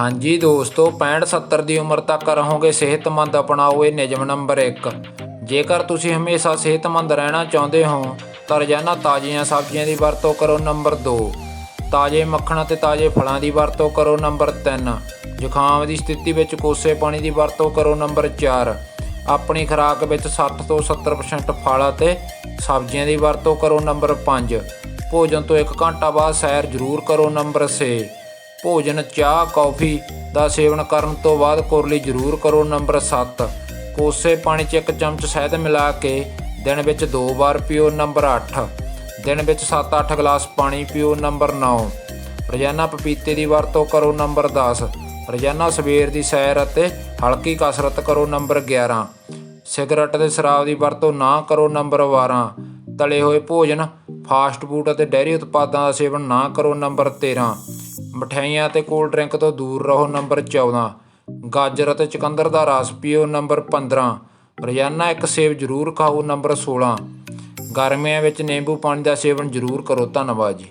ਹਾਂਜੀ ਦੋਸਤੋ 65 70 ਦੀ ਉਮਰ ਤੱਕ ਰਹੋਗੇ ਸਿਹਤਮੰਦ ਅਪਣਾਓ ਇਹ ਨਿਯਮ ਨੰਬਰ 1 ਜੇਕਰ ਤੁਸੀਂ ਹਮੇਸ਼ਾ ਸਿਹਤਮੰਦ ਰਹਿਣਾ ਚਾਹੁੰਦੇ ਹੋ, ਤਾਂ ਰੋਜ਼ਾਨਾ ਤਾਜ਼ੀਆਂ ਸਬਜ਼ੀਆਂ ਦੀ ਵਰਤੋਂ ਕਰੋ ਨੰਬਰ 2 ਤਾਜ਼ੇ ਮੱਖਣ ਅਤੇ ਤਾਜ਼ੇ ਫਲਾਂ ਦੀ ਵਰਤੋਂ ਕਰੋ ਨੰਬਰ 3 ਜ਼ੁਕਾਮ ਦੀ ਸਥਿਤੀ ਵਿੱਚ ਕੋਸੇ ਪਾਣੀ ਦੀ ਵਰਤੋਂ ਕਰੋ ਨੰਬਰ 4 ਆਪਣੀ ਖੁਰਾਕ ਵਿੱਚ 60 ਤੋਂ 70% ਫਲ ਅਤੇ ਸਬਜ਼ੀਆਂ ਦੀ ਵਰਤੋਂ ਕਰੋ ਨੰਬਰ 5 ਭੋਜਨ ਤੋਂ 1 ਘੰਟਾ ਬਾਅਦ ਸੈਰ ਜ਼ਰੂਰ ਕਰੋ ਨੰਬਰ 6 ਭੋਜਨ, ਚਾਹ, ਕੌਫੀ ਦਾ ਸੇਵਨ ਕਰਨ ਤੋਂ ਬਾਅਦ ਕੁਰਲੀ ਜ਼ਰੂਰ ਕਰੋ ਨੰਬਰ 7 ਕੋਸੇ ਪਾਣੀ 'ਚ ਇੱਕ ਚਮਚ ਸ਼ਹਿਦ ਮਿਲਾ ਕੇ ਦਿਨ ਵਿੱਚ ਦੋ ਵਾਰ ਪੀਓ ਨੰਬਰ 8 ਦਿਨ ਵਿੱਚ 7-8 ਗਲਾਸ ਪਾਣੀ ਪੀਓ ਨੰਬਰ 9 ਰੋਜ਼ਾਨਾ ਪਪੀਤੇ ਦੀ ਵਰਤੋਂ ਕਰੋ ਨੰਬਰ 10 ਰੋਜ਼ਾਨਾ ਸਵੇਰ ਦੀ ਸੈਰ ਅਤੇ ਹਲਕੀ ਕਸਰਤ ਕਰੋ ਨੰਬਰ 11 ਸਿਗਰਟ ਤੇ ਸ਼ਰਾਬ ਦੀ ਵਰਤੋਂ ਨਾ ਕਰੋ ਨੰਬਰ 12 ਤਲੇ ਹੋਏ ਭੋਜਨ, ਫਾਸਟ ਫੂਡ ਅਤੇ ਡੇਅਰੀ ਉਤਪਾਦਾਂ ਦਾ ਸੇਵਨ ਨਾ ਕਰੋ ਨੰਬਰ 13 ਮਠਿਆਈਆਂ ਅਤੇ ਕੋਲਡ ਡਰਿੰਕ ਤੋਂ ਦੂਰ ਰਹੋ ਨੰਬਰ 14 ਗਾਜਰ ਅਤੇ ਚੁਕੰਦਰ ਦਾ ਰਸ ਪੀਓ ਨੰਬਰ 15 ਰੋਜ਼ਾਨਾ ਇੱਕ ਸੇਬ ਜ਼ਰੂਰ ਖਾਓ ਨੰਬਰ 16 ਗਰਮੀਆਂ ਵਿੱਚ ਨਿੰਬੂ ਪਾਣੀ ਦਾ ਸੇਵਨ ਜ਼ਰੂਰ ਕਰੋ, ਧੰਨਵਾਦ ਜੀ।